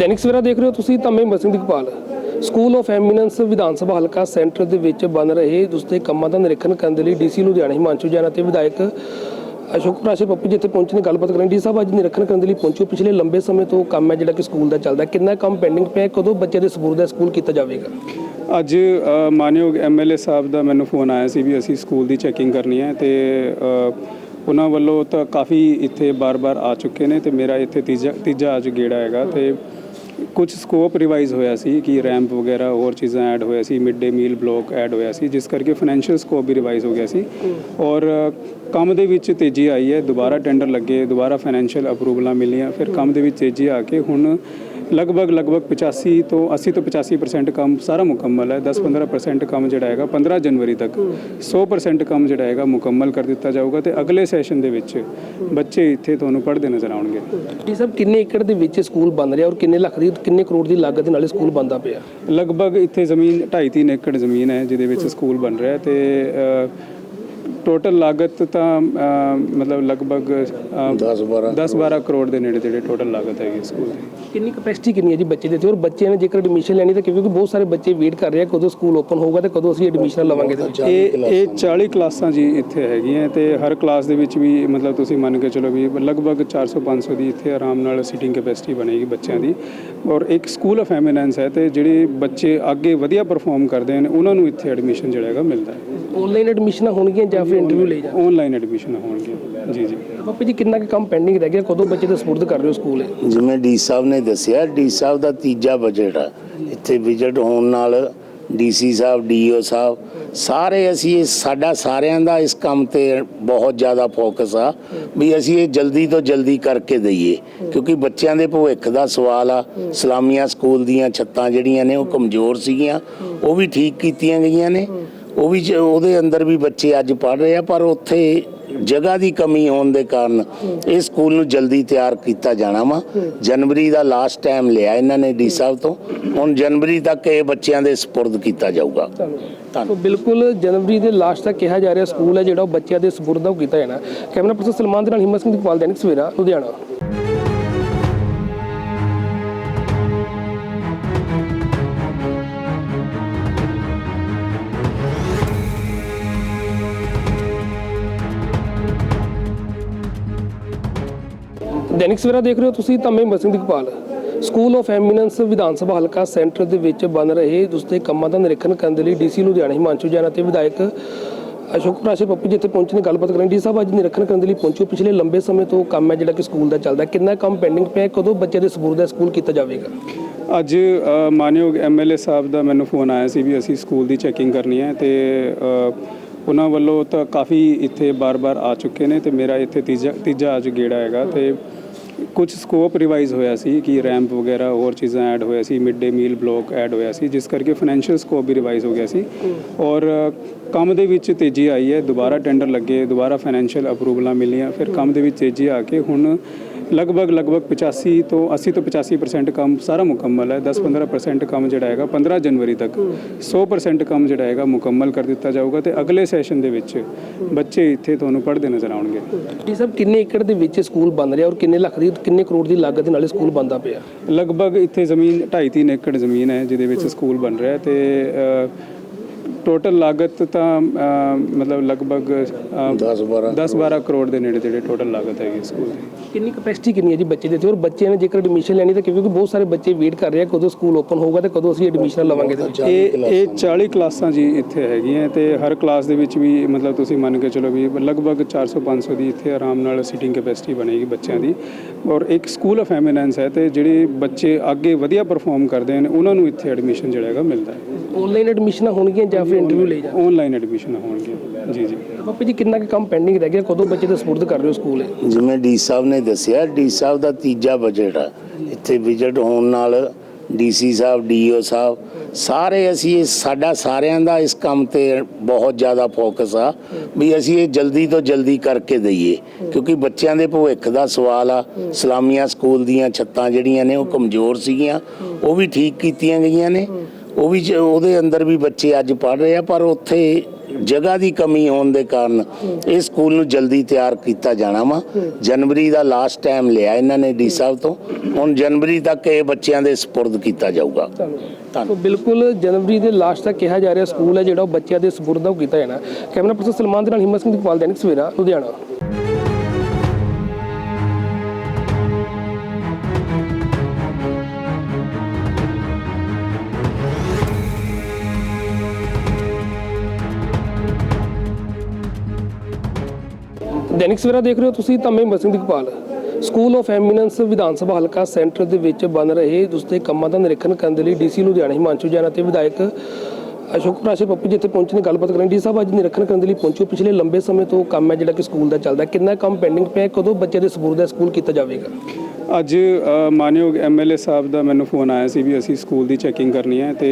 ਦੈਨਿਕ ਸਵੇਰਾ ਦੇਖ ਰਹੇ ਹੋ ਤੁਸੀਂ ਤਾਂ ਮੈਂ ਮਸਿੰਘ ਦੀਪਾਲ ਸਕੂਲ ਆਫ ਐਮੀਨੈਂਸ ਵਿਧਾਨ ਸਭਾ ਹਲਕਾ ਸੈਂਟਰ ਦੇ ਵਿੱਚ ਬਣ ਰਹੇ ਉਸਦੇ ਕੰਮਾਂ ਦਾ ਨਿਰੀਖਣ ਕਰਨ ਦੇ ਲਈ ਡੀਸੀ ਲੁਧਿਆਣਾ ਹਿਮਾਂਸ਼ੂ ਜੈਨ ਅਤੇ ਵਿਧਾਇਕ ਅਸ਼ੋਕ ਪ੍ਰਾਸ਼ਰ ਪੱਪੂ ਜਿੱਥੇ ਪਹੁੰਚੇ ਨੇ ਗੱਲਬਾਤ ਕਰਨ ਡੀ ਸਾਹਿਬ ਅੱਜ ਨਿਰੀਖਣ ਕਰਨ ਦੇ ਲਈ ਪਹੁੰਚੋ ਪਿਛਲੇ ਲੰਬੇ ਸਮੇਂ ਤੋਂ ਕੰਮ ਹੈ ਜਿਹੜਾ ਕਿ ਸਕੂਲ ਦਾ ਚੱਲਦਾ ਕਿੰਨਾ ਕੰਮ ਪੈਂਡਿੰਗ ਪਿਆ ਕਦੋਂ ਬੱਚੇ ਦੇ ਸਪੁਰਦ ਦਾ ਸਕੂਲ ਕੀਤਾ ਜਾਵੇਗਾ? ਅੱਜ ਅ, ਮਾਨਯੋਗ ਐਮਐਲਏ ਸਾਹਿਬ ਦਾ ਮੈਨੂੰ ਫੋਨ ਆਇਆ ਸੀ ਵੀ ਅਸੀਂ ਸਕੂਲ ਦੀ ਚੈਕਿੰਗ ਕਰਨੀ ਹੈ ਤੇ ਉਹਨਾਂ ਵੱਲੋਂ ਤਾਂ ਕਾਫੀ ਇੱਥੇ ਬਾਰ-ਬਾਰ ਆ ਚੁੱਕੇ ਨੇ ਤੇ ਮੇਰਾ ਇੱਥੇ ਤੀਜਾ ਤੀਜਾ ਅੱਜ ਗੇੜਾ ਹੈਗਾ ਤੇ ਕੁਝ ਸਕੋਪ ਰਿਵਾਈਜ਼ ਹੋਇਆ ਸੀ ਕਿ ਰੈਂਪ ਵਗੈਰਾ ਹੋਰ ਚੀਜ਼ਾਂ ਐਡ ਹੋਇਆ ਸੀ mid day meal block add ਹੋਇਆ ਸੀ ਜਿਸ ਕਰਕੇ ਫਾਈਨੈਂਸ਼ੀਅਲ ਸਕੋਪ ਵੀ ਰਿਵਾਈਜ਼ ਹੋ ਗਿਆ ਸੀ। ਔਰ ਕੰਮ ਦੇ ਵਿੱਚ ਤੇਜ਼ੀ ਆਈ ਹੈ ਦੁਬਾਰਾ ਟੈਂਡਰ ਲੱਗੇ ਦੁਬਾਰਾ ਫਾਈਨੈਂਸ਼ੀਅਲ ਅਪਰੂਵਲਾਂ ਮਿਲੀਆਂ ਫਿਰ ਕੰਮ ਦੇ ਵਿੱਚ ਤੇਜ਼ੀ ਆ ਕੇ ਹੁਣ ਲਗਭਗ ਲਗਭਗ 85 ਤੋਂ 80 ਤੋਂ 85% ਕੰਮ ਸਾਰਾ ਮੁਕੰਮਲ ਹੈ। 10-15% ਕੰਮ ਜਿਹੜਾ ਹੈਗਾ 15 ਜਨਵਰੀ ਤੱਕ। 100% ਕੰਮ ਜਿਹੜਾ ਹੈਗਾ ਮੁਕੰਮਲ ਕਰ ਦਿੱਤਾ ਜਾਊਗਾ ਤੇ ਅਗਲੇ ਸੈਸ਼ਨ ਦੇ ਵਿੱਚ ਬੱਚੇ ਇੱਥੇ ਤੁਹਾਨੂੰ ਪੜ੍ਹਦੇ ਨਜ਼ਰ ਆਉਣਗੇ। ਡੀ ਸਾਹਿਬ ਕਿੰਨੇ ਏਕੜ ਦੇ ਵਿੱਚ ਸਕੂਲ ਬਣ ਰਿਹਾ ਔਰ ਕਿੰਨੇ ਲੱਖ ਦੀ ਕਿੰਨੇ ਕਰੋੜ ਦੀ ਲਾਗਤ ਦੇ ਨਾਲ ਸਕੂਲ ਬਣਦਾ ਪਿਆ? ਲਗਭਗ ਇੱਥੇ ਜ਼ਮੀਨ 2.5-3 ਏਕੜ ਜ਼ਮੀਨ ਹੈ ਜਿਹਦੇ ਵਿੱਚ ਸਕੂਲ ਬਣ ਰਿਹਾ ਤੇ ਟੋਟਲ ਲਾਗਤ ਤਾਂ ਮਤਲਬ ਲਗਭਗ 10 12 10 12 ਕਰੋੜ। ਦੇ ਨੇੜੇ ਤੇੜੇ ਟੋਟਲ ਲਾਗਤ ਹੈਗੀ ਸਕੂਲ ਦੀ। ਕਿੰਨੀ ਕਪੈਸਿਟੀ ਕਿੰਨੀ ਹੈ ਜੀ ਬੱਚੇ ਦੇ? ਤੇ ਔਰ ਬੱਚਿਆਂ ਨੇ ਜੇਕਰ ਐਡਮਿਸ਼ਨ ਲੈਣੀ ਤਾਂ ਕਿਉਂਕਿ ਬਹੁਤ ਸਾਰੇ ਬੱਚੇ ਵੇਟ ਕਰ ਰਹੇ ਆ ਕਦੋਂ ਸਕੂਲ ਓਪਨ ਹੋਊਗਾ ਤੇ ਕਦੋਂ ਅਸੀਂ ਐਡਮਿਸ਼ਨ ਲਵਾਂਗੇ ਇਹ ਇਹ 40 ਕਲਾਸਾਂ ਜੀ ਇੱਥੇ ਹੈਗੀਆਂ ਤੇ ਹਰ ਕਲਾਸ ਦੇ ਵਿੱਚ ਵੀ ਮਤਲਬ ਤੁਸੀਂ ਮੰਨ ਕੇ ਚਲੋ ਵੀ ਲਗਭਗ 400 500 ਦੀ ਇੱਥੇ ਆਰਾਮ ਨਾਲ ਸੀਟਿੰਗ ਕੈਪੈਸਿਟੀ ਬਣੇਗੀ ਬੱਚਿਆਂ ਦੀ। ਔਰ ਇੱਕ ਸਕੂਲ ਆਫ ਐਮੀਨੈਂਸ ਹੈ ਤੇ ਜਿਹੜੇ ਬੱਚੇ ਅੱਗੇ ਵਧੀਆ ਪਰਫਾਰਮ ਕਰਦੇ ਨੇ ਉਹਨਾਂ ਨੂੰ ਇੱਥੇ ਐਡਮਿਸ਼ਨ ਜਿਹੜਾ ਹੈਗਾ ਮਿਲਦਾ ਹੈ। ਆਨਲਾਈਨ ਐਡਮਿਸ਼ਨਾਂ ਹੋਣਗੀਆਂ ਜਾਂ ਫਿਰ ਇੰਟਰਵਿਊ ਲਈ ਜਾ ਆਨਲਾਈਨ ਐਡਮਿਸ਼ਨ ਹੋਣਗੇ। ਜੀ ਜੀ। ਪਾਪਾ ਜੀ ਕਿੰਨਾ ਕੁ ਕੰਮ ਪੈਂਡਿੰਗ ਰਹਿ ਗਿਆ? ਕਦੋਂ ਬੱਚੇ ਦਾ ਸਪੁਰਦ ਕਰ ਰਹੇ ਹੋ ਸਕੂਲ? ਜਿਵੇਂ ਡੀ ਸਾਹਿਬ ਨੇ ਦੱਸਿਆ ਡੀ ਸਾਹਿਬ ਦਾ ਤੀਜਾ ਬਜਟ ਆ। ਇੱਥੇ ਵਿਜ਼ਿਟ ਹੋਣ ਨਾਲ ਡੀਸੀ ਸਾਹਿਬ ਡੀਓ ਸਾਹਿਬ ਸਾਰੇ ਅਸੀਂ ਇਹ ਸਾਡਾ ਸਾਰਿਆਂ ਦਾ ਇਸ ਕੰਮ ਤੇ ਬਹੁਤ ਜ਼ਿਆਦਾ ਫੋਕਸ ਆ ਵੀ ਅਸੀਂ ਇਹ ਜਲਦੀ ਤੋਂ ਜਲਦੀ ਕਰਕੇ ਦਈਏ। ਕਿਉਂਕਿ ਬੱਚਿਆਂ ਦੇ ਭਵਿੱਖ ਦਾ ਸਵਾਲ ਆ ਸਲਾਮੀਆਂ ਸਕੂਲ ਦੀਆਂ ਛੱਤਾਂ ਜਿਹੜੀਆਂ ਨੇ ਉਹ ਕਮਜ਼ੋਰ ਸੀਗੀਆਂ ਉਹ ਵੀ ਠੀਕ ਕੀਤੀਆਂ ਗਈਆਂ ਨੇ। ਉਹ ਵੀ ਜ- ਉਹਦੇ ਅੰਦਰ ਵੀ ਬੱਚੇ ਅੱਜ ਪੜ ਰਹੇ ਆ, ਪਰ ਉੱਥੇ ਜਗ੍ਹਾ ਦੀ ਕਮੀ ਹੋਣ ਦੇ ਕਾਰਨ ਇਹ ਸਕੂਲ ਨੂੰ ਜਲਦੀ ਤਿਆਰ ਕੀਤਾ ਜਾਣਾ ਵਾ। ਜਨਵਰੀ ਦਾ ਲਾਸਟ ਟਾਈਮ ਲਿਆ ਇਹਨਾਂ ਨੇ ਡੀ ਸਾਹਿਬ ਤੋਂ। ਹੁਣ ਜਨਵਰੀ ਤੱਕ ਇਹ ਬੱਚਿਆਂ ਦੇ ਸਪੁਰਦ ਕੀਤਾ ਜਾਊਗਾ। ਤਾਂ ਬਿਲਕੁਲ ਜਨਵਰੀ ਦੇ ਲਾਸਟ ਤੱਕ ਕਿਹਾ ਜਾ ਰਿਹਾ ਸਕੂਲ ਹੈ ਜਿਹੜਾ ਉਹ ਬੱਚਿਆਂ ਦੇ ਸਪੁਰਦ ਦਾ ਉਹ ਕੀਤਾ ਜਾਣਾ। ਕੈਮਰਾ ਪਰਸਨ ਸਲਮਾਨ ਦੇ ਨਾਲ ਹਿੰਮਤ ਸਿੰਘ ਦੀਪਾਲ ਦੈਨਿਕ ਸਵੇਰਾ, ਲੁਧਿਆਣਾ। ਦੈਨਿਕ ਸਵੇਰਾ ਦੇਖ ਰਹੇ ਹੋ ਤੁਸੀਂ ਤਾਂ ਮੈਂ Himmat Singh school of eminence ਵਿਧਾਨ ਸਭਾ ਹਲਕਾ ਸੈਂਟਰ ਦੇ ਵਿੱਚ ਬਣ ਰਹੇ ਉਸਦੇ ਕੰਮਾਂ ਦਾ ਨਿਰੀਖਣ ਕਰਨ ਦੇ ਲਈ ਡੀਸੀ ਲੁਧਿਆਣਾ ਹਿਮਾਂਸ਼ੂ ਜੈਨ ਅਤੇ ਵਿਧਾਇਕ ਅਸ਼ੋਕ ਪ੍ਰਾਸ਼ਰ ਪੱਪੂ ਜਿੱਥੇ ਪਹੁੰਚੇ ਨੇ ਗੱਲਬਾਤ ਕਰਨ ਡੀ ਸਾਹਿਬ ਅੱਜ ਨਿਰੀਖਣ ਕਰਨ ਦੇ ਲਈ ਪਹੁੰਚੋ ਪਿਛਲੇ ਲੰਬੇ ਸਮੇਂ ਤੋਂ ਕੰਮ ਹੈ ਜਿਹੜਾ ਕਿ ਸਕੂਲ ਦਾ ਚੱਲਦਾ ਕਿੰਨਾ ਕੰਮ ਪੈਂਡਿੰਗ ਪਿਆ ਕਦੋਂ ਬੱਚੇ ਦੇ ਸਪੁਰਦ ਦਾ ਸਕੂਲ ਕੀਤਾ ਜਾਵੇਗਾ? ਅੱਜ ਅ, ਮਾਨਯੋਗ ਐਮਐਲਏ ਸਾਹਿਬ ਦਾ ਮੈਨੂੰ ਫੋਨ ਆਇਆ ਸੀ ਵੀ ਅਸੀਂ ਸਕੂਲ ਦੀ ਚੈਕਿੰਗ ਕਰਨੀ ਹੈ ਤੇ ਉਹਨਾਂ ਵੱਲੋਂ ਤਾਂ ਕਾਫੀ ਇੱਥੇ ਬਾਰ-ਬਾਰ ਆ ਚੁੱਕੇ ਨੇ ਤੇ ਮੇਰਾ ਇੱਥੇ ਤੀਜਾ ਤੀਜਾ ਅੱਜ ਗੇੜਾ ਹੈਗਾ ਤੇ ਕੁਝ ਸਕੋਪ ਰਿਵਾਈਜ਼ ਹੋਇਆ ਸੀ ਕਿ ਰੈਂਪ ਵਗੈਰਾ ਹੋਰ ਚੀਜ਼ਾਂ ਐਡ ਹੋਇਆ ਸੀ mid day meal block add ਹੋਇਆ ਸੀ ਜਿਸ ਕਰਕੇ ਫਾਈਨੈਂਸ਼ੀਅਲ ਸਕੋਪ ਵੀ ਰਿਵਾਈਜ਼ ਹੋ ਗਿਆ ਸੀ। ਔਰ ਕੰਮ ਦੇ ਵਿੱਚ ਤੇਜ਼ੀ ਆਈ ਹੈ ਦੁਬਾਰਾ ਟੈਂਡਰ ਲੱਗੇ ਦੁਬਾਰਾ ਫਾਈਨੈਂਸ਼ੀਅਲ ਅਪਰੂਵਲਾਂ ਮਿਲੀਆਂ ਫਿਰ ਕੰਮ ਦੇ ਵਿੱਚ ਤੇਜ਼ੀ ਆ ਕੇ ਹੁਣ ਲਗਭਗ ਲਗਭਗ 85 ਤੋਂ 80 ਤੋਂ 85% ਕੰਮ ਸਾਰਾ ਮੁਕੰਮਲ ਹੈ। 10-15% ਕੰਮ ਜਿਹੜਾ ਹੈਗਾ 15 ਜਨਵਰੀ ਤੱਕ। 100% ਕੰਮ ਜਿਹੜਾ ਹੈਗਾ ਮੁਕੰਮਲ ਕਰ ਦਿੱਤਾ ਜਾਊਗਾ ਤੇ ਅਗਲੇ ਸੈਸ਼ਨ ਦੇ ਵਿੱਚ ਬੱਚੇ ਇੱਥੇ ਤੁਹਾਨੂੰ ਪੜ੍ਹਦੇ ਨਜ਼ਰ ਆਉਣਗੇ। ਡੀ ਸਾਹਿਬ ਕਿੰਨੇ ਏਕੜ ਦੇ ਵਿੱਚ ਸਕੂਲ ਬਣ ਰਿਹਾ ਔਰ ਕਿੰਨੇ ਲੱਖ ਦੀ ਕਿੰਨੇ ਕਰੋੜ ਦੀ ਲਾਗਤ ਦੇ ਨਾਲ ਸਕੂਲ ਬਣਦਾ ਪਿਆ? ਲਗਭਗ ਇੱਥੇ ਜ਼ਮੀਨ 2.5-3 ਏਕੜ ਜ਼ਮੀਨ ਹੈ ਜਿਹਦੇ ਵਿੱਚ ਸਕੂਲ ਬਣ ਰਿਹਾ ਤੇ ਟੋਟਲ ਲਾਗਤ ਤਾਂ ਮਤਲਬ ਲਗਭਗ 10 12 10-12 ਕਰੋੜ। ਦੇ ਨੇੜੇ ਤੇੜੇ ਟੋਟਲ ਲਾਗਤ ਹੈਗੀ ਸਕੂਲ ਦੀ। ਕਿੰਨੀ ਕਪੈਸਿਟੀ ਕਿੰਨੀ ਹੈ ਜੀ ਬੱਚੇ ਦੇ? ਤੇ ਔਰ ਬੱਚਿਆਂ ਨੇ ਜੇਕਰ ਐਡਮਿਸ਼ਨ ਲੈਣੀ ਤਾਂ ਕਿਉਂਕਿ ਬਹੁਤ ਸਾਰੇ ਬੱਚੇ ਵੇਟ ਕਰ ਰਹੇ ਆ ਕਦੋਂ ਸਕੂਲ ਓਪਨ ਹੋਊਗਾ ਤੇ ਕਦੋਂ ਅਸੀਂ ਐਡਮਿਸ਼ਨ ਲਵਾਂਗੇ ਇਹ ਇਹ 40 ਕਲਾਸਾਂ ਜੀ ਇੱਥੇ ਹੈਗੀਆਂ ਤੇ ਹਰ ਕਲਾਸ ਦੇ ਵਿੱਚ ਵੀ ਮਤਲਬ ਤੁਸੀਂ ਮੰਨ ਕੇ ਚਲੋ ਵੀ ਲਗਭਗ 400 500 ਦੀ ਇੱਥੇ ਆਰਾਮ ਨਾਲ ਸੀਟਿੰਗ ਕੈਪੈਸਿਟੀ ਬਣੇਗੀ ਬੱਚਿਆਂ ਦੀ। ਔਰ ਇੱਕ ਸਕੂਲ ਆਫ ਐਮੀਨੈਂਸ ਹੈ ਤੇ ਜਿਹੜੇ ਬੱਚੇ ਅੱਗੇ ਵਧੀਆ ਪਰਫਾਰਮ ਕਰਦੇ ਨੇ ਉਹਨਾਂ ਨੂੰ ਇੱਥੇ ਐਡਮਿਸ਼ਨ ਜਿਹੜਾ ਹੈਗਾ ਮਿਲਦਾ ਹੈ। ਆਨਲਾਈਨ ਐਡਮਿਸ਼ਨਾਂ ਹੋਣਗੀਆਂ ਜਾਂ ਫਿਰ ਇੰਟਰਵਿਊ ਲਈ ਜਾ ਆਨਲਾਈਨ ਐਡਮਿਸ਼ਨ ਹੋਣਗੇ ਜੀ ਜੀ। ਪਾਪਾ ਜੀ ਕਿੰਨਾ ਕੁ ਕੰਮ ਪੈਂਡਿੰਗ ਰਹਿ ਗਿਆ? ਕਦੋਂ ਬੱਚੇ ਦਾ ਸਪੁਰਦ ਕਰ ਰਹੇ ਹੋ ਸਕੂਲ? ਇਹ ਜਿਵੇਂ ਡੀ ਸਾਹਿਬ ਨੇ ਦੱਸਿਆ ਡੀ ਸਾਹਿਬ ਦਾ ਤੀਜਾ ਬਜਟ ਆ। ਇੱਥੇ ਵਿਜ਼ਿਟ ਹੋਣ ਨਾਲ ਡੀਸੀ ਸਾਹਿਬ ਡੀਓ ਸਾਹਿਬ ਸਾਰੇ ਅਸੀਂ ਇਹ ਸਾਡਾ ਸਾਰਿਆਂ ਦਾ ਇਸ ਕੰਮ ਤੇ ਬਹੁਤ ਜ਼ਿਆਦਾ ਫੋਕਸ ਆ ਵੀ ਅਸੀਂ ਇਹ ਜਲਦੀ ਤੋਂ ਜਲਦੀ ਕਰਕੇ ਦਈਏ। ਕਿਉਂਕਿ ਬੱਚਿਆਂ ਦੇ ਭਵਿੱਖ ਦਾ ਸਵਾਲ ਆ ਸਲਾਮੀਆਂ ਸਕੂਲ ਦੀਆਂ ਛੱਤਾਂ ਜਿਹੜੀਆਂ ਨੇ ਉਹ ਕਮਜ਼ੋਰ ਸੀਗੀਆਂ ਉਹ ਵੀ ਠੀਕ ਕੀਤੀਆਂ ਗਈਆਂ ਨੇ। ਉਹ ਵੀ ਜ- ਉਹਦੇ ਅੰਦਰ ਵੀ ਬੱਚੇ ਅੱਜ ਪੜ ਰਹੇ ਆ ਪਰ ਉੱਥੇ ਜਗ੍ਹਾ ਦੀ ਕਮੀ ਹੋਣ ਦੇ ਕਾਰਨ ਇਹ ਸਕੂਲ ਨੂੰ ਜਲਦੀ ਤਿਆਰ ਕੀਤਾ ਜਾਣਾ ਵਾ। ਜਨਵਰੀ ਦਾ ਲਾਸਟ ਟਾਈਮ ਲਿਆ ਇਹਨਾਂ ਨੇ ਡੀ ਸਾਹਿਬ ਤੋਂ। ਹੁਣ ਜਨਵਰੀ ਤੱਕ ਇਹ ਬੱਚਿਆਂ ਦੇ ਸਪੁਰਦ ਕੀਤਾ ਜਾਊਗਾ। ਸੋ ਬਿਲਕੁਲ ਜਨਵਰੀ ਦੇ ਲਾਸਟ ਤੱਕ ਕਿਹਾ ਜਾ ਰਿਹਾ ਸਕੂਲ ਹੈ ਜਿਹੜਾ ਉਹ ਬੱਚਿਆਂ ਦੇ ਸਪੁਰਦ ਉਹ ਕੀਤਾ ਜਾਣਾ। ਕੈਮਰਾ ਪਰਸਨ ਸਲਮਾਨ ਦੇ ਨਾਲ ਹਿੰਮਤ ਸਿੰਘ ਦੀਪਾਲ ਦੈਨਿਕ ਸਵੇਰਾ ਲੁਧਿਆਣਾ। ਦੈਨਿਕ ਸਵੇਰਾ ਦੇਖ ਰਹੇ ਹੋ ਤੁਸੀਂ ਤਾਂ ਮੈਂ Himmat Singh school of eminence ਵਿਧਾਨ ਸਭਾ ਹਲਕਾ ਸੈਂਟਰ ਦੇ ਵਿੱਚ ਬਣ ਰਹੇ ਉਸਦੇ ਕੰਮਾਂ ਦਾ ਨਿਰੀਖਣ ਕਰਨ ਦੇ ਲਈ ਡੀਸੀ ਲੁਧਿਆਣਾ ਹਿਮਾਂਸ਼ੂ ਜੈਨ ਅਤੇ ਵਿਧਾਇਕ ਅਸ਼ੋਕ ਪ੍ਰਾਸ਼ਰ ਪੱਪੂ ਜਿੱਥੇ ਪਹੁੰਚੇ ਨੇ ਗੱਲਬਾਤ ਕਰਨ ਡੀ ਸਾਹਿਬ ਅੱਜ ਨਿਰੀਖਣ ਕਰਨ ਦੇ ਲਈ ਪਹੁੰਚੋ ਪਿਛਲੇ ਲੰਬੇ ਸਮੇਂ ਤੋਂ ਕੰਮ ਹੈ ਜਿਹੜਾ ਕਿ ਸਕੂਲ ਦਾ ਚੱਲਦਾ ਕਿੰਨਾ ਕੰਮ ਪੈਂਡਿੰਗ ਪਿਆ ਕਦੋਂ ਬੱਚੇ ਦੇ ਸਪੁਰਦ ਦਾ ਸਕੂਲ ਕੀਤਾ ਜਾਵੇਗਾ? ਅੱਜ ਅ, ਮਾਨਯੋਗ ਐਮਐਲਏ ਸਾਹਿਬ ਦਾ ਮੈਨੂੰ ਫੋਨ ਆਇਆ ਸੀ ਵੀ ਅਸੀਂ ਸਕੂਲ ਦੀ ਚੈਕਿੰਗ ਕਰਨੀ ਹੈ ਤੇ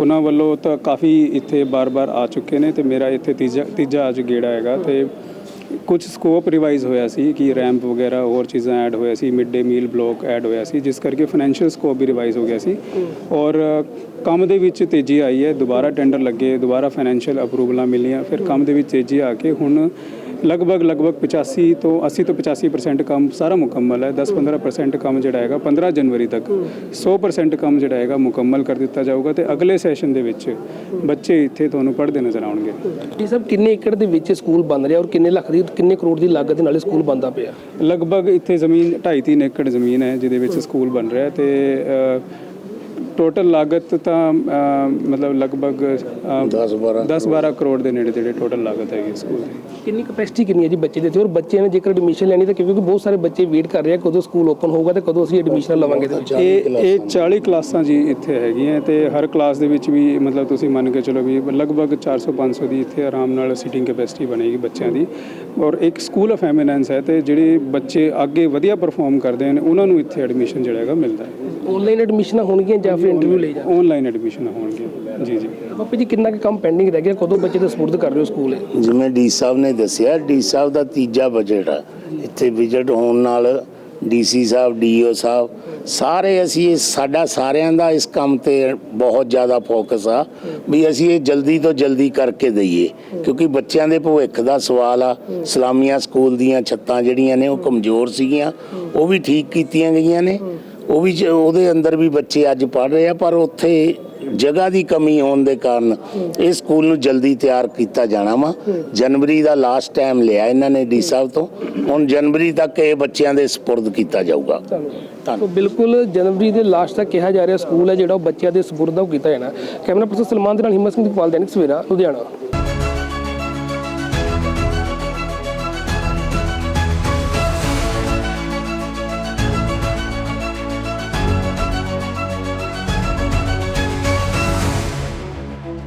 ਉਹਨਾਂ ਵੱਲੋਂ ਤਾਂ ਕਾਫੀ ਇੱਥੇ ਬਾਰ-ਬਾਰ ਆ ਚੁੱਕੇ ਨੇ ਤੇ ਮੇਰਾ ਇੱਥੇ ਤੀਜਾ ਤੀਜਾ ਅੱਜ ਗੇੜਾ ਹੈਗਾ ਤੇ ਕੁਝ ਸਕੋਪ ਰਿਵਾਈਜ਼ ਹੋਇਆ ਸੀ ਕਿ ਰੈਂਪ ਵਗੈਰਾ ਹੋਰ ਚੀਜ਼ਾਂ ਐਡ ਹੋਇਆ ਸੀ mid day meal block add ਹੋਇਆ ਸੀ ਜਿਸ ਕਰਕੇ ਫਾਈਨੈਂਸ਼ੀਅਲ ਸਕੋਪ ਵੀ ਰਿਵਾਈਜ਼ ਹੋ ਗਿਆ ਸੀ। ਔਰ ਕੰਮ ਦੇ ਵਿੱਚ ਤੇਜ਼ੀ ਆਈ ਹੈ ਦੁਬਾਰਾ ਟੈਂਡਰ ਲੱਗੇ ਦੁਬਾਰਾ ਫਾਈਨੈਂਸ਼ੀਅਲ ਅਪਰੂਵਲਾਂ ਮਿਲੀਆਂ ਫਿਰ ਕੰਮ ਦੇ ਵਿੱਚ ਤੇਜ਼ੀ ਆ ਕੇ ਹੁਣ ਲਗਭਗ ਲਗਭਗ 85 ਤੋਂ 80 ਤੋਂ 85% ਕੰਮ ਸਾਰਾ ਮੁਕੰਮਲ ਹੈ। 10-15% ਕੰਮ ਜਿਹੜਾ ਹੈਗਾ 15 ਜਨਵਰੀ ਤੱਕ। 100% ਕੰਮ ਜਿਹੜਾ ਹੈਗਾ ਮੁਕੰਮਲ ਕਰ ਦਿੱਤਾ ਜਾਊਗਾ ਤੇ ਅਗਲੇ ਸੈਸ਼ਨ ਦੇ ਵਿੱਚ ਬੱਚੇ ਇੱਥੇ ਤੁਹਾਨੂੰ ਪੜ੍ਹਦੇ ਨਜ਼ਰ ਆਉਣਗੇ। ਡੀ ਸਾਹਿਬ ਕਿੰਨੇ ਏਕੜ ਦੇ ਵਿੱਚ ਸਕੂਲ ਬਣ ਰਿਹਾ ਔਰ ਕਿੰਨੇ ਲੱਖ ਦੀ ਕਿੰਨੇ ਕਰੋੜ ਦੀ ਲਾਗਤ ਦੇ ਨਾਲ ਸਕੂਲ ਬਣਦਾ ਪਿਆ? ਲਗਭਗ ਇੱਥੇ ਜ਼ਮੀਨ 2.5-3 ਏਕੜ ਜ਼ਮੀਨ ਹੈ ਜਿਹਦੇ ਵਿੱਚ ਸਕੂਲ ਬਣ ਰਿਹਾ ਤੇ ਟੋਟਲ ਲਾਗਤ ਤਾਂ ਮਤਲਬ ਲਗਭਗ 10 12 10-12 ਕਰੋੜ। ਦੇ ਨੇੜੇ ਤੇੜੇ ਟੋਟਲ ਲਾਗਤ ਹੈਗੀ ਸਕੂਲ ਦੀ। ਕਿੰਨੀ ਕਪੈਸਿਟੀ ਕਿੰਨੀ ਹੈ ਜੀ ਬੱਚੇ ਦੇ? ਤੇ ਔਰ ਬੱਚਿਆਂ ਨੇ ਜੇਕਰ ਐਡਮਿਸ਼ਨ ਲੈਣੀ ਤਾਂ ਕਿਉਂਕਿ ਬਹੁਤ ਸਾਰੇ ਬੱਚੇ ਵੇਟ ਕਰ ਰਹੇ ਆ ਕਦੋਂ ਸਕੂਲ ਓਪਨ ਹੋਊਗਾ ਤੇ ਕਦੋਂ ਅਸੀਂ ਐਡਮਿਸ਼ਨ ਲਵਾਂਗੇ ਇਹ ਇਹ 40 ਕਲਾਸਾਂ ਜੀ ਇੱਥੇ ਹੈਗੀਆਂ ਤੇ ਹਰ ਕਲਾਸ ਦੇ ਵਿੱਚ ਵੀ ਮਤਲਬ ਤੁਸੀਂ ਮੰਨ ਕੇ ਚਲੋ ਵੀ ਲਗਭਗ 400 500 ਦੀ ਇੱਥੇ ਆਰਾਮ ਨਾਲ ਸੀਟਿੰਗ ਕੈਪੈਸਿਟੀ ਬਣੇਗੀ ਬੱਚਿਆਂ ਦੀ। ਔਰ ਇੱਕ ਸਕੂਲ ਆਫ ਐਮੀਨੈਂਸ ਹੈ ਤੇ ਜਿਹੜੇ ਬੱਚੇ ਅੱਗੇ ਵਧੀਆ ਪਰਫਾਰਮ ਕਰਦੇ ਨੇ ਉਹਨਾਂ ਨੂੰ ਇੱਥੇ ਐਡਮਿਸ਼ਨ ਜਿਹੜਾ ਹੈਗਾ ਮਿਲਦਾ ਹੈ। ਆਨਲਾਈਨ ਐਡਮਿਸ਼ਨਾਂ ਹੋਣਗੀਆਂ ਜਾਂ ਫਿਰ ਇੰਟਰਵਿਊ ਲਈ ਜਾ ਆਨਲਾਈਨ ਐਡਮਿਸ਼ਨ ਹੋਣਗੇ ਜੀ ਜੀ। ਪਾਪਾ ਜੀ ਕਿੰਨਾ ਕੁ ਕੰਮ ਪੈਂਡਿੰਗ ਰਹਿ ਗਿਆ? ਕਦੋਂ ਬੱਚੇ ਦਾ ਸਪੁਰਦ ਕਰ ਰਹੇ ਹੋ ਸਕੂਲ? ਇਹ ਜਿਵੇਂ ਡੀ ਸਾਹਿਬ ਨੇ ਦੱਸਿਆ ਡੀ ਸਾਹਿਬ ਦਾ ਤੀਜਾ ਬਜਟ ਆ। ਇੱਥੇ ਵਿਜ਼ਿਟ ਹੋਣ ਨਾਲ ਡੀਸੀ ਸਾਹਿਬ ਡੀਓ ਸਾਹਿਬ ਸਾਰੇ ਅਸੀਂ ਇਹ ਸਾਡਾ ਸਾਰਿਆਂ ਦਾ ਇਸ ਕੰਮ ਤੇ ਬਹੁਤ ਜ਼ਿਆਦਾ ਫੋਕਸ ਆ ਵੀ ਅਸੀਂ ਇਹ ਜਲਦੀ ਤੋਂ ਜਲਦੀ ਕਰਕੇ ਦਈਏ। ਕਿਉਂਕਿ ਬੱਚਿਆਂ ਦੇ ਭਵਿੱਖ ਦਾ ਸਵਾਲ ਆ ਇਸਲਾਮੀਆ ਸਕੂਲ ਦੀਆਂ ਛੱਤਾਂ ਜਿਹੜੀਆਂ ਨੇ ਉਹ ਕਮਜ਼ੋਰ ਸੀਗੀਆਂ ਉਹ ਵੀ ਠੀਕ ਕੀਤੀਆਂ ਗਈਆਂ ਨੇ। ਉਹ ਵੀ ਜ- ਉਹਦੇ ਅੰਦਰ ਵੀ ਬੱਚੇ ਅੱਜ ਪੜ੍ਹ ਰਹੇ ਆ ਪਰ ਉੱਥੇ ਜਗ੍ਹਾ ਦੀ ਕਮੀ ਹੋਣ ਦੇ ਕਾਰਨ ਇਹ ਸਕੂਲ ਨੂੰ ਜਲਦੀ ਤਿਆਰ ਕੀਤਾ ਜਾਣਾ ਵਾ। ਜਨਵਰੀ ਦਾ ਲਾਸਟ ਟਾਈਮ ਲਿਆ ਇਹਨਾਂ ਨੇ ਡੀ ਸਾਹਿਬ ਤੋਂ। ਹੁਣ ਜਨਵਰੀ ਤੱਕ ਇਹ ਬੱਚਿਆਂ ਦੇ ਸਪੁਰਦ ਕੀਤਾ ਜਾਊਗਾ। ਸੋ ਬਿਲਕੁਲ ਜਨਵਰੀ ਦੇ ਲਾਸਟ ਤੱਕ ਕਿਹਾ ਜਾ ਰਿਹਾ ਸਕੂਲ ਹੈ ਜਿਹੜਾ ਉਹ ਬੱਚਿਆਂ ਦੇ ਸਪੁਰਦ ਉਹ ਕੀਤਾ ਜਾਣਾ। ਕੈਮਰਾ ਪਰਸਨ ਸਲਮਾਨ ਦੇ ਨਾਲ ਹਿੰਮਤ ਸਿੰਘ ਦੀਪਾਲ ਦੈਨਿਕ ਸਵੇਰਾ ਲੁਧਿਆਣਾ।